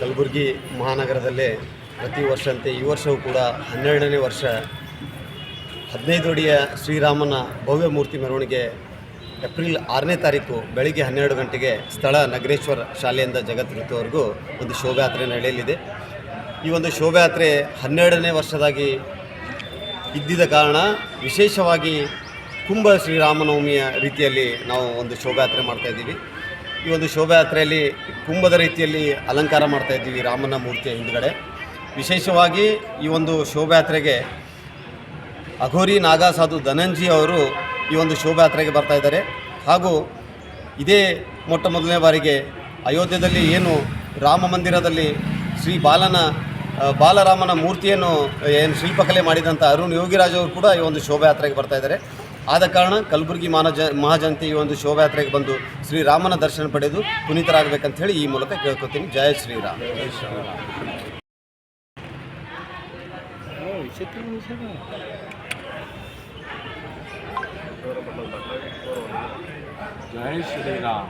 ಕಲಬುರಗಿ ಮಹಾನಗರದಲ್ಲೇ ಪ್ರತಿ ವರ್ಷಂತೆ ಈ ವರ್ಷವೂ ಕೂಡ ಹನ್ನೆರಡನೇ ವರ್ಷ ಹದಿನೈದು ಅಡಿಯ ಶ್ರೀರಾಮನ ಭವ್ಯ ಮೂರ್ತಿ ಮೆರವಣಿಗೆ ಏಪ್ರಿಲ್ ಆರನೇ ತಾರೀಕು ಬೆಳಿಗ್ಗೆ ಹನ್ನೆರಡು ಗಂಟೆಗೆ ಸ್ಥಳ ನಗರೇಶ್ವರ ಶಾಲೆಯಿಂದ ಜಗದ್ಗುರುವರೆಗೂ ಒಂದು ಶೋಭಾಯಾತ್ರೆ ನಡೆಯಲಿದೆ. ಈ ಒಂದು ಶೋಭಾಯಾತ್ರೆ ಹನ್ನೆರಡನೇ ವರ್ಷದಾಗಿ ಇದ್ದಿದ ಕಾರಣ ವಿಶೇಷವಾಗಿ ಕುಂಭ ಶ್ರೀರಾಮನವಮಿಯ ರೀತಿಯಲ್ಲಿ ನಾವು ಒಂದು ಶೋಭಾಯಾತ್ರೆ ಮಾಡ್ತಾ ಇದ್ದೀವಿ. ಈ ಒಂದು ಶೋಭಾಯಾತ್ರೆಯಲ್ಲಿ ಕುಂಭದ ರೀತಿಯಲ್ಲಿ ಅಲಂಕಾರ ಮಾಡ್ತಾ ಇದ್ದೀವಿ ರಾಮನ ಮೂರ್ತಿಯ ಹಿಂದುಗಡೆ. ವಿಶೇಷವಾಗಿ ಈ ಒಂದು ಶೋಭಾಯಾತ್ರೆಗೆ ಅಘೋರಿ ನಾಗಾಸಾಧು ಧನಂಜಿ ಅವರು ಈ ಒಂದು ಶೋಭಾಯಾತ್ರೆಗೆ ಬರ್ತಾ ಇದ್ದಾರೆ. ಹಾಗೂ ಇದೇ ಮೊಟ್ಟ ಮೊದಲನೇ ಬಾರಿಗೆ ಅಯೋಧ್ಯೆಯಲ್ಲಿ ಏನು ರಾಮ ಮಂದಿರದಲ್ಲಿ ಶ್ರೀ ಬಾಲನ ಬಾಲರಾಮನ ಮೂರ್ತಿಯನ್ನು, ಏನು ಶಿಲ್ಪಕಲೆ ಮಾಡಿದಂಥ ಅರುಣ್ ಯೋಗಿರಾಜ್ ಅವರು ಕೂಡ ಈ ಒಂದು ಶೋಭಾಯಾತ್ರೆಗೆ ಬರ್ತಾ ಇದ್ದಾರೆ. ಆದ ಕಾರಣ ಕಲಬುರಗಿ ಮಹಾಜ ಮಹಾಜನತೆ ಈ ಒಂದು ಶೋಭಾಯಾತ್ರೆಗೆ ಬಂದು ಶ್ರೀರಾಮನ ದರ್ಶನ ಪಡೆದು ಪುನೀತರಾಗಬೇಕಂತ ಹೇಳಿ ಈ ಮೂಲಕ ಕೇಳ್ಕೊತೀನಿ. ಜಯ ಶ್ರೀರಾಮ್. ಜಯ ಶ್ರೀರಾಮ್.